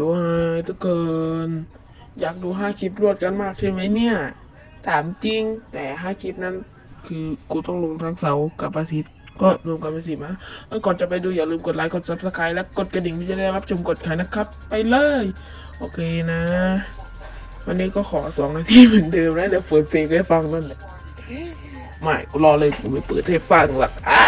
สวัสดีทุกคน อยากดูห้าคลิปรวดกันมากใช่ไหมเนี่ย ถามจริงแต่ห้าคลิปนั้น คือกูต้องลงทั้งเสาร์กับอาทิตย์ก็รวมกันเป็นสิบนะก่อนจะไปดูอย่าลืมกดไลค์กด subscribe และกดกระดิ่งที่จะได้รับชมกดขายนะครับ ไปเลย โอเคนะ วันนี้ก็ขอสองนาทีเหมือนเดิมนะเดี๋ยวเปิดเพลงให้ฟังนั่นแหละไม่กูรอเลยกูไม่เปิดให้ฟังหรอกอ่า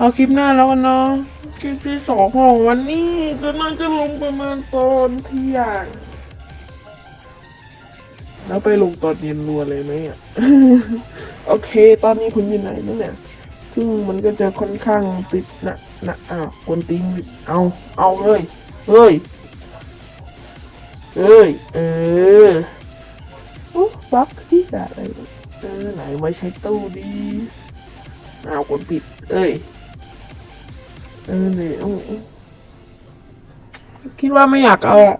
เอาคลิปหน้าแล้วกันเนาะคลิปที่สองของวันนี้ก็น่าจะลงประมาณตอนเที่ยงแล้วไปลงตอนเย็นรัวเลยไหมอะโอเค ตอนนี้คุณอยู่ไหนนั่นเนี่ยซึ่งมันก็จะค่อนข้างติดนะนะอ้าวกวนตีนเอา เอาเฮ้ยเฮ้ยเอ้ย เออโอ้บักที่อะไรเออไหนไม่ใช้ตู้ดีอ้าวกดผิด เอ้ย เออเนี่ยคิดว่าไม่อยากเอาอะ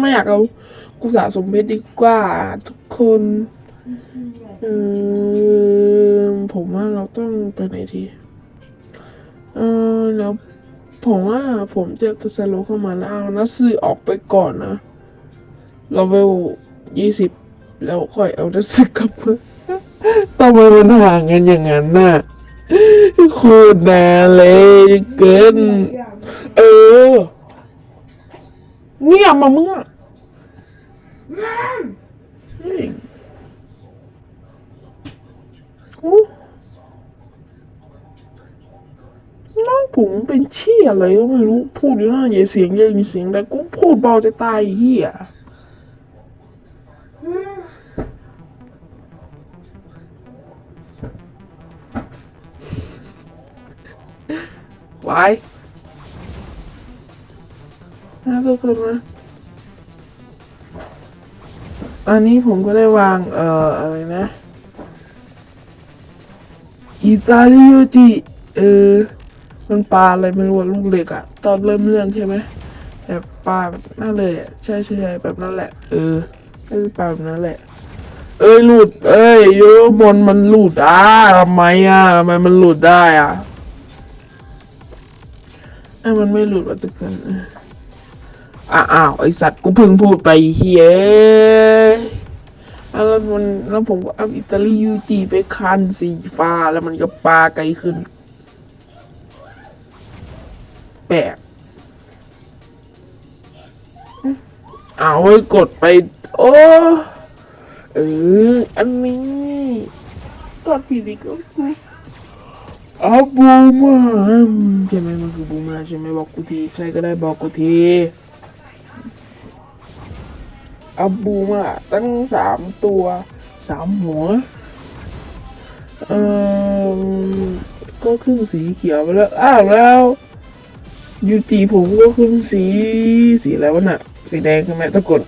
ไม่อยากเอา กูสะสมเพชรดีกว่า ทุกคนเออผมว่าเราต้องไปไหนทีเออแล้วผมว่าผมจะตะสโลเข้ามาแล้วเอานัดซื้อออกไปก่อนนะเราเวลยี่สิบแล้วค่อยเอานัดซื้อกลับมาทำไมมันห่างกันอย่างนั้นน่ะ โคตรนานเลยเกิน เออเงียบมามึงอะเฮ้ยโอ้น้องผมเป็นเชี่ยอะไรก็ไม่รู้ พูดอยู่นะอย่าเสียงเยอะอย่าเสียงดังกูพูดเบาจะตายเฮีย ไว้นะทุกคนนะอันนี้ผมก็ได้วาง เอ่อ อะไรนะอิตาลิโอจิเออมันปลาอะไรไม่รู้ลูกเล็กอะตอนเริ่มเรื่องใช่ไหมแบบปลาแบบนั่นเลยอะใช่ใช่ใช่แบบนั้นแหละ เออก็คือปลาแบบนั้นแหละ เอ้ยหลุด เอ้ยโยบนมันหลุดอะทำไมอะทำไมมันหลุดได้อะ ไอ้มันไม่หลุดวะทุกคนอ้าวไอสัตว์กูเพิ่งพูดไปเฮ้ยอะแล้วมันแล้วผมก็เอาอิตาลียูจีไปคันสีฟ้าแล้วมันก็ปลาไกลขึ้น แปลกเอาไว้กดไป โอ้เอออันนี้กดผิดอีกแล้ว เอาบูมาใช่ไหมมันคือบูมาใช่ไหมบอกกูทีใครก็ได้บอกกูทีเอาบูมาตั้งสามตัวสามหัวเออก็ขึ้นสีเขียวไปแล้วอ้าวแล้วยูจีผมก็ขึ้นสีสีอะไรวะน่ะสีแดงใช่ไหมตะกด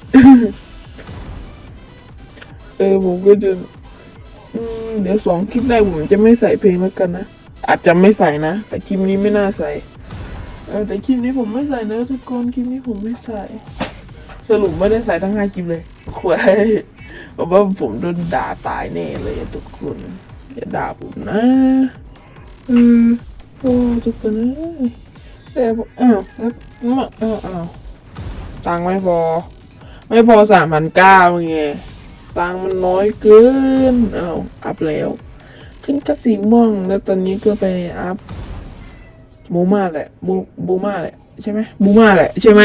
เออผมก็จะเดี๋ยวสองคลิปแรกผมจะไม่ใส่เพลงแล้วกันนะ อาจจะไม่ใส่นะ แต่คลิปนี้ไม่น่าใส่เออแต่คลิปนี้ผมไม่ใส่นะทุกคนคลิปนี้ผมไม่ใส่ สรุปไม่ได้ใส่ทั้งห้าคลิปเลยควายเพราะว่าผมโดนด่าตายแน่เลยอะทุกคนอย่าด่าผมนะเออโอ้ทุกคนเอ้ยแต่ผมอ้าวแล้วมาอ้าวอ้าวตังค์ไม่พอ ไม่พอสามพันเก้าไงตังค์มันน้อยเกินอ้าวอัพแล้ว ขึ้นกระสีม่วงแล้วตอนนี้ก็ไปอัพบูมาแหละบูบูมาแหละใช่ไหมบูมาแหละใช่ไหม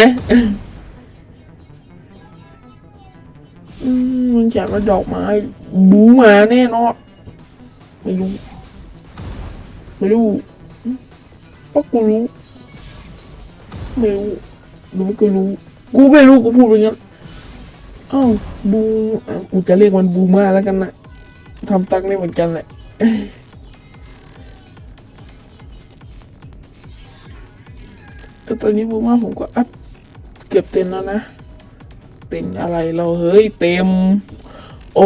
มันอยากมาดอกไม้บูมาแน่นอนไม่รู้ไม่รู้อืมเพราะกูรู้ไม่รู้รู้ก็รู้กูไม่รู้กูพูดไปงั้นอ้าวบูกูจะเรียกมันบูมาแล้วกันนะทำตังค์ได้เหมือนกันแหละ แต่ตอนนี้บูมาผมก็อัพเก็บเต็มแล้วนะ เต็มอะไรเราเฮ้ยเต็ม โอ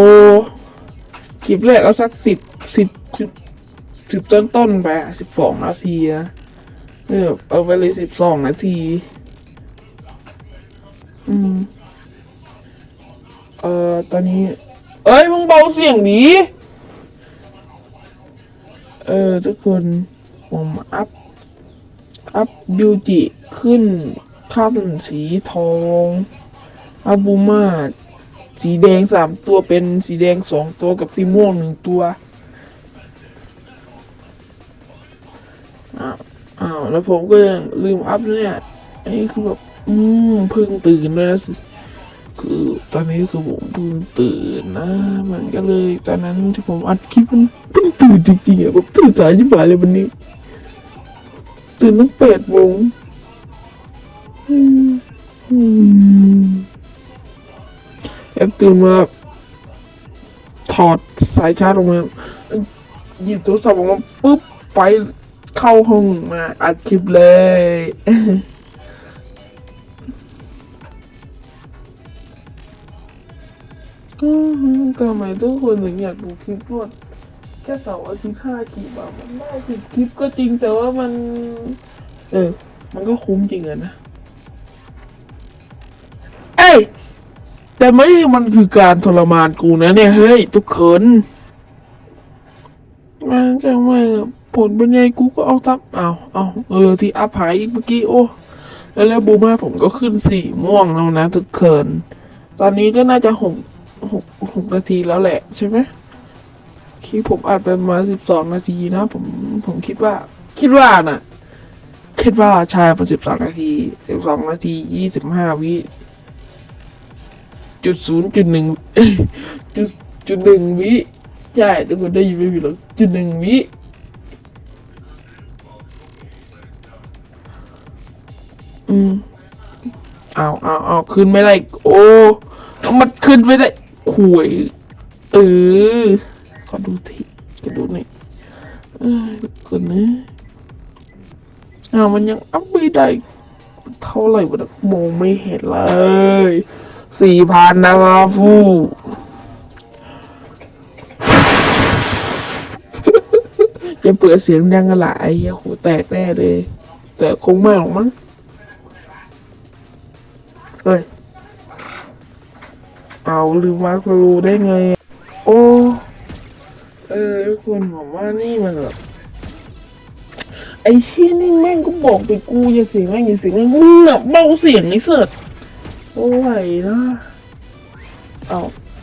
คลิปแรกเอาสักสิบสิบสิบสิบต้นต้นไปสิบสองนาทีนะเออเอาไปเลยสิบสองนาที อืม เอ่อ ตอนนี้ เอ้ย มึงเบาเสียงดี เออทุกคนผมอัพ อัพยูจิขึ้นข้าวเป็นสีทองอาบูมาสีแดงสามตัวเป็นสีแดงสองตัวกับสีม่วงหนึ่งตัวอ้าวแล้วผมก็ยังลืมอัพเนี่ยอันนี้คือแบบ อืมเพิ่งตื่นเลยนะ คือตอนนี้คือผมเพิ่งตื่นนะ มันก็เลยตอนนั้นที่ผมอัดคลิปมันเพิ่งตื่นจริงๆอะแบบตื่นสายยิ่งกว่าเลยวันนี้ ตื่นตั้งแปดโมงอืมอืมแอบตื่นมาถอดสายชาร์จออกมาหยิบโทรศัพท์ออกมาปุ๊บไปเข้าห้องมาอัดคลิปเลย อืมทำไมทุกคนถึงอยากดูคลิปนวดแค่เสาร์อาทิตย์ห้าคลิปอะมันได้สิบคลิปก็จริงแต่ว่ามัน เออ มันก็คุ้มจริงอะนะ เอ้ยแต่ไม่มันคือการทรมานกูนะเนี่ย เฮ้ย ทุกคนมันจะไม่อผลเป็นไงกูก็เอาทับเอาเอาเออ ที่อัพหายอีกเมื่อกี้ โอ้แล้วแล้วบูมาผมก็ขึ้นสีม่วงแล้วนะทุกคนตอนนี้ก็น่าจะหก หกหกนาทีแล้วแหละใช่ไหมคลิปผมอัดไปมาสิบสองนาทีนะ ผมผมคิดว่า คิดว่าน่ะ คิดว่าใช่ประสิบสองนาทีสิบสองนาทียี่สิบห้าวิจุดศูนย์จุดหนึ่งจุดจุดหนึ่งวิใช่ทุกคนได้ยินไม่ผิดหรอกจุดหนึ่งวิอืมเอาเอาเอาขึ้นไม่ได้ โอ้ มันขึ้นไม่ได้ ข่วยเออขอดูทีขอดูหน่อยเออคนนี้อ้ามันยังอัพไม่ได้เท่าไหร่วะมองไม่เห็นเลยสี่พันนะครับฟูจะเปิดเสียงดังกันหลายหี้ยโหแตกแน่เลย แต่คงไม่หรอกมั้งเฮ้ย เอาลืมมาร์ครูได้ไง โอ้เออทุกคนผมว่านี่มันแบบไอ้เชี่ยนี่แม่งก็บอกไปกูอย่าเสียงแม่งอย่าเสียงแม่งมึงอะเบาเสียงไอ้เสิร์ตโอ้ยนะเอา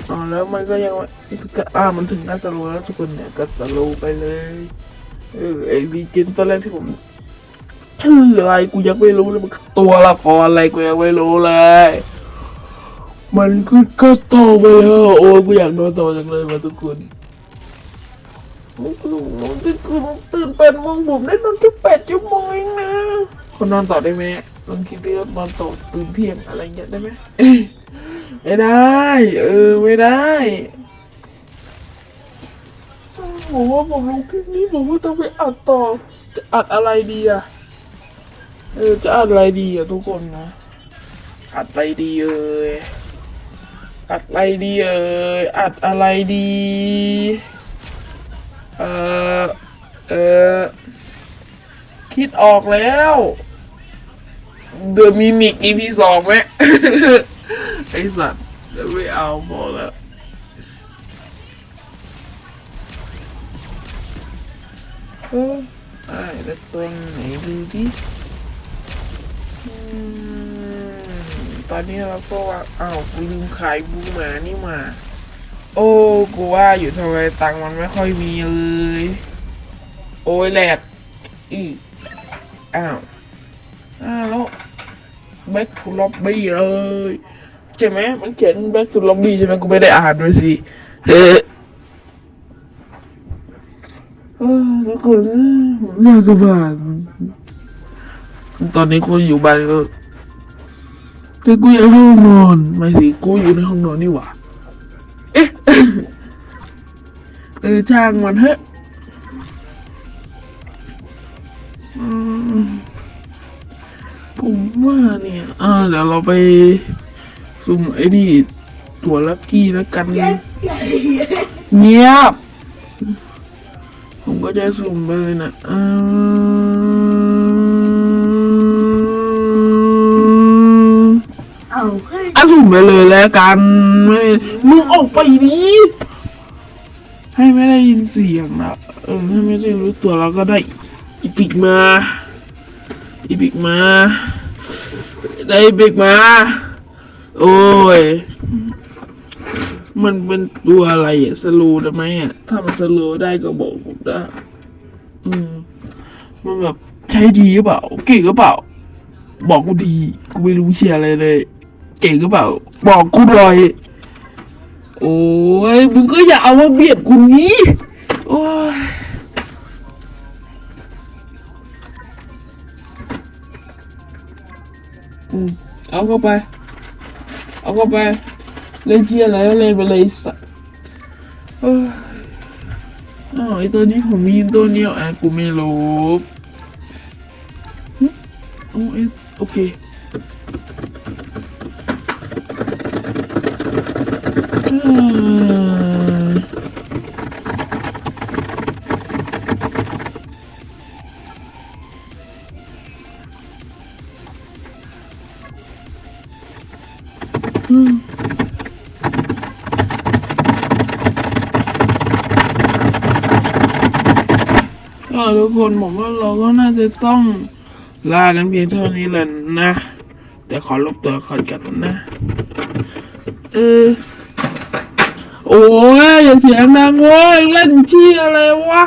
เอาแล้วมันก็ยังว่าอ่ามันถึงน่าจะรู้แล้วทุกคนเนี่ยก็สโลไปเลยเออไอ้ดีเจนตอนแรกที่ผมชื่ออะไรกูยังไม่รู้เลยมันตัวละครอะไรกูยังไม่รู้เลย มันก็ก็โตไปแล้วโอ้ยกูอยากโดนโตจังเลยมาทุกคนมันคือมันคือมันตื่นแปดโมงผมได้นอนแค่แปดชั่วโมงเองนะคนนอนต่อได้ไหมลองคิดดูว่านอนต่อตื่นเที่ยงอะไรเงี้ยได้ไหมไม่ได้ เออไม่ได้ผมว่าผมลงคลิปนี้ผมก็ต้องไปอัดต่อจะอัดอะไรดีอะเออจะอัดอะไรดีอะทุกคนนะอัดอะไรดีเอ่ย อัดอะไรดีเอ่ยอัดอะไรดี เออเออคิดออกแล้วเดอะมิมิก EP สองไหมไอสัตว์เดี๋ยวไม่เอาพอแล้วเออไอ้ตัวไหนดูดิอืม ตอนนี้เราก็ว่าอ้าวกูลืมขายบูหมานี่มา โอ้กูว่าอยู่ทำไมตังมันไม่ค่อยมีเลย โอ้ยแหลกอีอ้าวอ้าวแล้ว back to lobby เลยใช่ไหมมันเขียน back to lobby ใช่ไหมกูไม่ได้อ่านด้วยสิเฮ้อทุกคนเอ้ยผมอยากจะบ้านตอนนี้กูอยู่บ้านก็ แต่กูอยากเข้าห้องนอนไม่สิกูอยู่ในห้องนอนนี่หว่าเอ๊ะเออช่างมันเถอะอืมผมว่าเนี่ย อ่า เดี๋ยวเราไปสุ่มไอ้นี่ ตัวลักกี้แล้วกัน เงียบ ผมก็จะสุ่มไปเลยนะอืม ไปเลยแล้วกันมึงออกไปดิให้ไม่ได้ยินเสียงนะเออให้ไม่ได้รู้ตัวแล้วก็ได้อีปิกมาอีปิกมาอได้เบรกมา โอ้ย มันเป็นตัวอะไรอะสโลว์ได้ไหมอะถ้ามันสโลว์ได้ก็บอกผมได้อืมมันแบบใช้ดีหรือเปล่า เก่งหรือเปล่า บอกกูดี กูไม่รู้เชียร์อะไรเลย เก่งหรือเปล่า บอกกูหน่อย โอ้ยมึงก็อย่าเอามาเบียดกูนี้โอ้ยเอาเข้าไป เอาเข้าไป เล่นเชียอะไรเล่นไปเลยสัสเอ้ยอ๋อไอตัวนี้ผมมีตัวเนี้ยอะกูไม่รู้หึโอ้ยโอเค จะต้องลากันเพียงเท่านี้แหละนะ แต่ขอลบตัวละครกันนะ เออ โอ้ยอย่าเสียงดังเว้ยเล่นที่อะไรวะ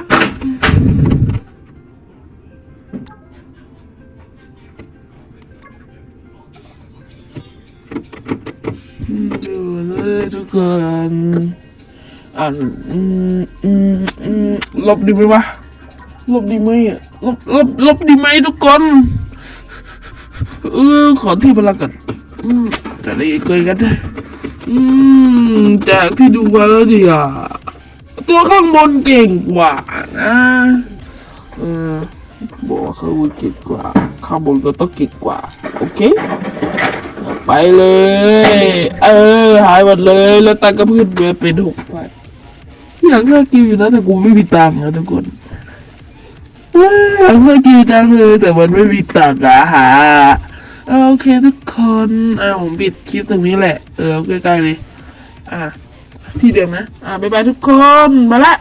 อืมดูเลยทุกคนอ่านลบดีไหมวะ ลบดีไหมอะ ลบลบลบดีไหมทุกคน เออ ขอที่พลังกันจะได้เกินกันได้อืมจากที่ดูมาแล้วดิอะตัวข้างบนเก่งกว่านะเออบอกว่าข้างบนเก่งกว่า ข้างบนก็ต้องเก่งกว่า โอเค ไปเลย เออ หายหมดเลย แล้วตังก็เพื่อนเบเป็นหกพันอยากเลิกกินอยู่นะแต่กูไม่มีตังค์นะทุกคน เว้ยอากเลิกกินจังเลยแต่มันไม่มีตังค์อะฮะโอเคทุกคนอ่าผมปิดคลิปตรงนี้แหละ เออใกล้ๆเลย อะที่เดิมนะ อะบ๊ายบายทุกคน มาละ